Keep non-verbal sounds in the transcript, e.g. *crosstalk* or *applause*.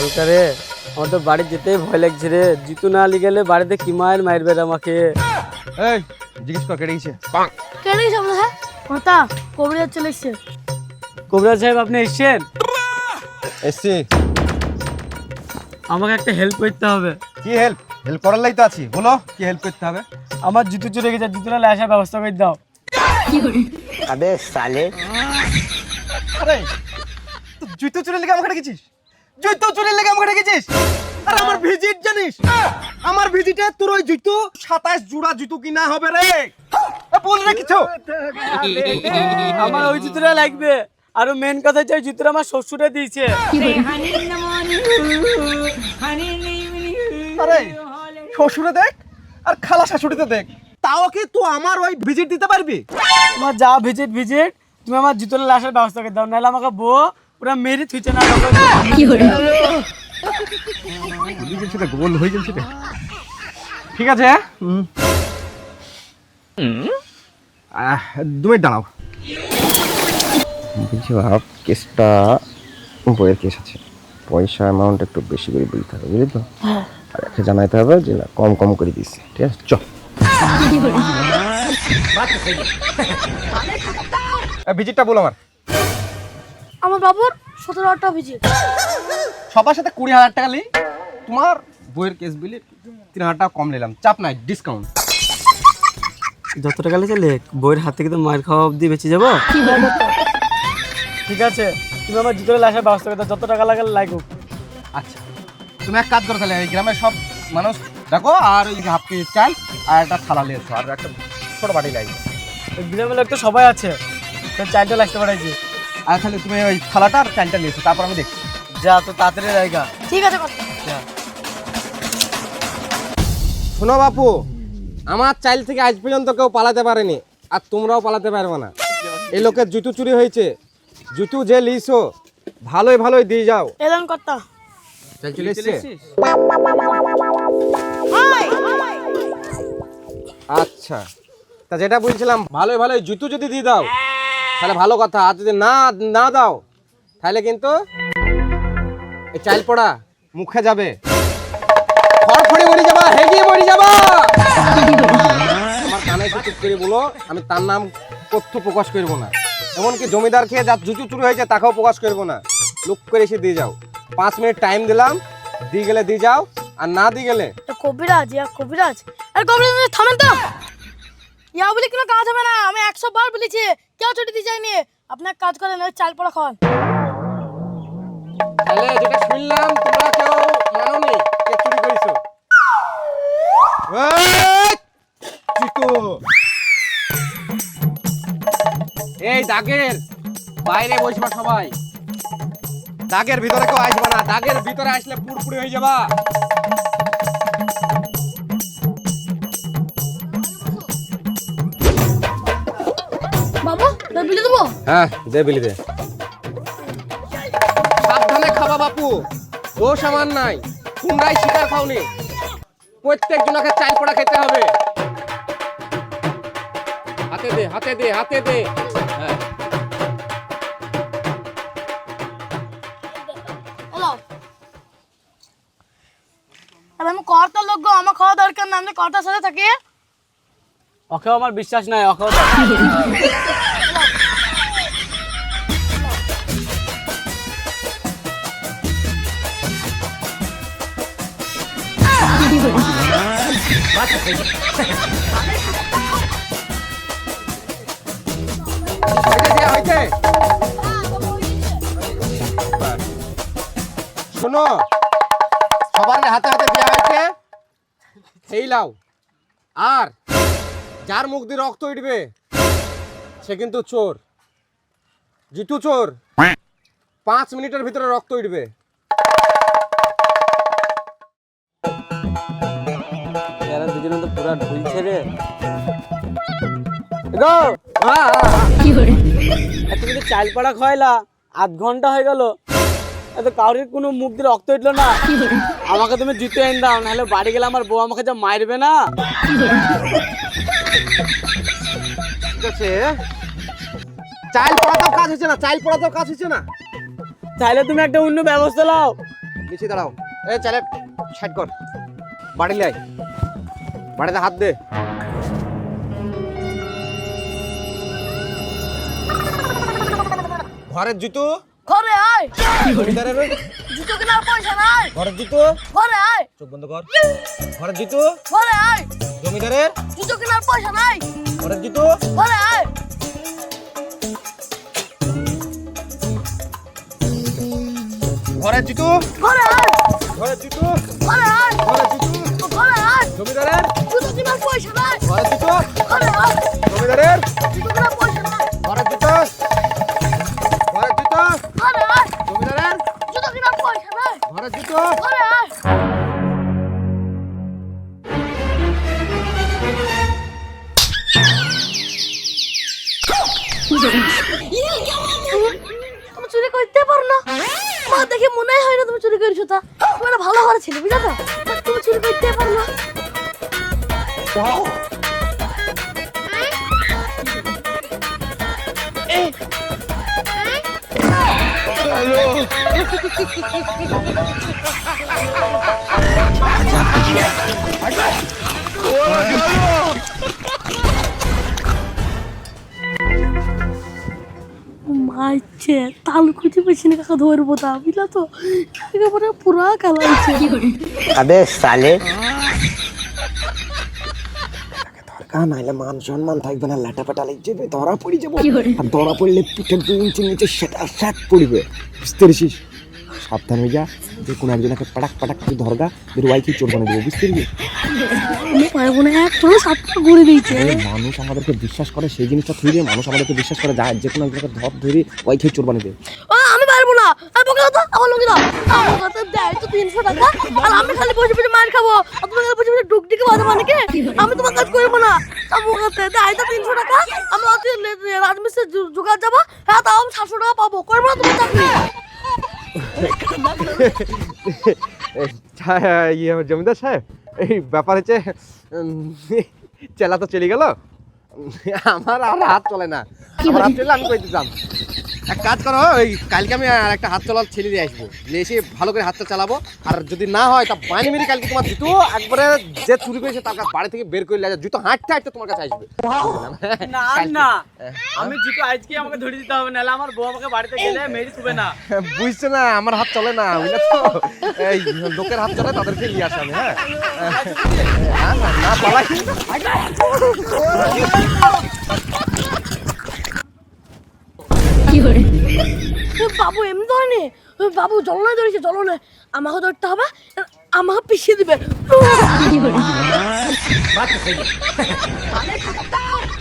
হালকা রে। আমার তো বাড়ি যেতেই ভয় লাগছে রে। জিতু না আলি গেলে বাড়িতে কি মায়ের মারবে আমাকে? এই জিজ্ঞেস কর কেটে গেছে কেটে গেছে আমরা হ্যাঁ? কথা কবিরাজ চলে এসছে। কবিরাজ সাহেব আপনি এসছেন? এসছি। আমাকে একটা হেল্প করতে হবে। কি হেল্প হেল্প করার লাই তো আছি। বলো কি হেল্প করতে হবে? আমার জুতো চলে গেছে জুতো না আসার ব্যবস্থা করে দাও। আবে সালে। আরে জুতো চুরি লেগে আমাকে ডেকেছিস? জুতো চুরি লেগে আমাকে ডেকেছিস? আরে আমার ভিজিট জানিস? আমার ভিজিটে তোর ওই জুতো সাতাশ জোড়া জুতো কিনা হবে রে। বল রে কিছু। আমার ওই জুতোটা লাগবে। আর মেন কথা হচ্ছে ওই জুতোটা আমার শ্বশুরে দিয়েছে। আরে শ্বশুরে দেখ আর খালা শাশুড়িতে দেখ। তাও কি তুই আমার ওই ভিজিট দিতে পারবি? তোমার যা ভিজিট ভিজিট তুমি আমার জুতোটা আসার ব্যবস্থা করে দাও নাহলে আমাকে বউ পুরো মেরে থুইছে না গোল হয়ে গেছি ঠিক আছে? দু মিনিট দাঁড়াও। বলছি ভাব কেসটা বইয়ের কেস আছে। পয়সা অ্যামাউন্ট একটু বেশি করে বলতে হবে বুঝলি তো? আর একে জানাইতে হবে যে না কম কম করে দিচ্ছে ঠিক আছে? চ ভিজিটটা বলো আমার। আমার বাবুর সতেরো আটটা ভিজিট সবার সাথে কুড়ি হাজার টাকা লি তোমার বইয়ের কেস বিলি তিন হাজার টাকা কম নিলাম। চাপ নাই ডিসকাউন্ট যত টাকা লেগে লেখ। বইয়ের হাত থেকে তো মায়ের খাওয়া অবধি বেঁচে যাব? ঠিক আছে তুমি আমার জুতোটা আসার ব্যবস্থা করে দাও। যত টাকা লাগে লাগুক। আচ্ছা তুমি এক কাজ করো তাহলে এই গ্রামের সব মানুষ দেখো আর ওই হাফ কেজি চাল আর একটা থালা নিয়ে এসো আর একটা ছোট বাটি লাগবে গ্রামের লোক তো সবাই আছে। তো চালটা লাগতে পারাইছি আর তাহলে তুমি ওই থালাটা আর চালটা নিয়ে এসো তারপর আমি দেখছি। যা তো তাড়াতাড়ি জায়গা। ঠিক আছে কথা শোনো বাপু আমার চাইল থেকে আজ পর্যন্ত কেউ পালাতে পারেনি আর তোমরাও পালাতে পারবে না। এই লোকের জুতো চুরি হয়েছে। জুতো যে লিসো ভালোই ভালোই দিয়ে যাও। এলাম কথা চাল চলে এসছে? আচ্ছা। তা যেটা বলছিলাম ভালোই ভালোই জুতো যদি দিয়ে দাও। তাহলে ভালো কথা, আর যদি না না দাও, তাহলে কিন্তু এই চাইল পড়া মুখে যাবে। খড়খড়ি মরে যাবা, হেগিয়ে মরে যাবা। আমার কানে চুপ করে বলো, আমি তার নাম তথ্য প্রকাশ করব না। এমনকি জমিদার খেয়ে যা জুচু চুরি হয়েছে, তাকেও প্রকাশ করব না। লুক করে এসে দিয়ে যাও। পাঁচ মিনিট টাইম দিলাম, দিয়ে গেলে দিয়ে যাও, আর না দিয়ে গেলে কবিরাজ, ইয়া কবিরাজ। আরে কবিরাজ, থামেন তো। ইয়া বলে কোনো কাজ হবে না, আমি একশো বার বলেছি। কেউ ছুটি দিয়ে যায়নি আপনি এক কাজ করেন ওই চাল পড়া খাওয়ান। তাহলে যেটা শুনলাম তোমরা কেউ মানোনি কে চুরি করেছ? এই, চিকু। এই দাগের বাইরে বসবা সবাই। দাগের ভিতরে কেউ আসবে না দাগের ভিতরে আসলে পুরপুরি হয়ে যাবা। হ্যাঁ দে বিলি দে। সাবধানে খাবা বাপু দোষ আমার নাই তোমরাই শিকার খাওনি প্রত্যেক জনকে চাল পড়া খেতে হবে। হাতে দে হাতে দে হাতে দে। হ্যাঁ। আমি কর্তার লোক গো আমার খাওয়া দরকার না আমি কর্তার সাথে থাকি। ওকেও আমার বিশ্বাস নাই ওকেও শোনো সবার হাতে হাতে দেওয়া হয়েছে। সেই লাও আর যার মুখ দিয়ে রক্ত উঠবে সে কিন্তু চোর। জিতু চোর। পাঁচ মিনিটের ভিতরে রক্ত উঠবে। দুজনে তো পুরা ঢুলছে রে। গো। তুমি তো চাল পাড়া খাইলা আধ ঘণ্টা হয়ে গেল। এত কাউরির কোনো মুখ দিয়ে রক্ত উঠল না। আমাকে তুমি জুতো এনে দাও নাহলে বাড়ি গেলে আমার বউ আমাকে যা মারবে না। ঠিক আছে। চাইল পড়াতেও কাজ হচ্ছে না চাইল পড়াতেও কাজ হচ্ছে না। তাহলে তুমি একটা অন্য ব্যবস্থা নাও। নিচে দাঁড়াও। এ চালে সাইড কর। বাড়ি লাই বাড়িতে হাত দে। ঘরের জুতো? ঘরে আয়। জমিদারের জুতো কেনার পয়সা নাই। ঘরের জুতো? ঘরে আয়। চোখ বন্ধ কর। ঘরের জুতো? ঘরে আয়। জমিদারের? জুতো কেনার পয়সা নাই। ঘরের জুতো? ঘরে আয়। ঘরের জুতো? ঘরে আয়। ঘরের জুতো? ঘরে আয়। ঘরের জুতো? ঘরে আয়। জমিদারের? তুমি চুরি করতে পারো না। মা, দেখে মনে হয় না তুমি চুরি করেছ তা। তুমি একটা ভালো ঘরে ছিলে, বুঝলে তো? তুমি চুরি করতে পারো না। মাইছে তাল খুঁজে পেছি না কাকা ধরবো তা বুঝলা তো? একেবারে পুরা কালাইছে। আবে সালে। দরকার নাইলে মান সম্মান থাকবে না লাটা পাটা লেগে যাবে ধরা পড়ে যাব। আর ধরা পড়লে পিঠের দুই ইঞ্চি নিচে সেটা স্যাট পড়বে। বুঝতে পেরেছিস? সাবধান হয়ে যা যে কোনো একজনকে পাটাক পাটাক করে ধরগা বের ওয়াইকে চোর বানিয়ে দেবো বুঝতে পেরেছিস? আমি পারব না ঘুরে দিয়েছে। মানুষ আমাদেরকে বিশ্বাস করে সেই জিনিসটা থুই দিয়ে মানুষ আমাদেরকে বিশ্বাস করে যা যে কোনো একজনকে ধর ধরে ওয়াইকে চোর বানিয়ে দেবে ও আমি পারব না। আর বকে তো আমার লোকে দাও আমার কাছে দেয় তো তিনশো টাকা। আর আমি খালি বসে বসে মার খাব। আর তোমার কাছে বসে বসে ডুক ডিকে বাজে মানে আমি তোমার কাজ করব না। আমার কাছে দেয় তো তিনশো টাকা। আমি হচ্ছে রাজমিস্ত্রি জোগাড় যাব। হ্যাঁ তাও আমি সাতশো টাকা পাবো। করব না তোমার চাকরি। *laughs* ইয়ে জমিদার সাহেব? এই ব্যাপার হচ্ছে চেলা তো চলে গেল। আমার আর হাত চলে না। আমার হাত চলে আমি কইতে দিতাম এক কাজ করো ওই কালকে আমি আর একটা হাত চলার ছেলে দিয়ে আসব। নিয়ে এসে ভালো করে হাতটা চালাবো। আর যদি না হয় তা বানি মেরে কালকে তোমার জুতো একবারে যে চুরি করেছে তার কাছে বাড়ি থেকে বের করে আসবে। জুতো হাঁটতে হাঁটতে তোমার কাছে আসবে। না না। আমি জুতো আজকে আমাকে ধরে দিতে হবে নাহলে আমার বউ আমাকে বাড়িতে গেলে মেরে শুবে না। বুঝছ না আমার হাত চলে না বুঝলে তো? এই লোকের হাত চলে তাদেরকে নিয়ে আসে আমি হ্যাঁ? না, না, না পালাই। বাবু এমনি ধরেনি বাবু জলনায় ধরেছে জলনে আমাকে ধরতে হবে আমাকে পিছিয়ে দিবে।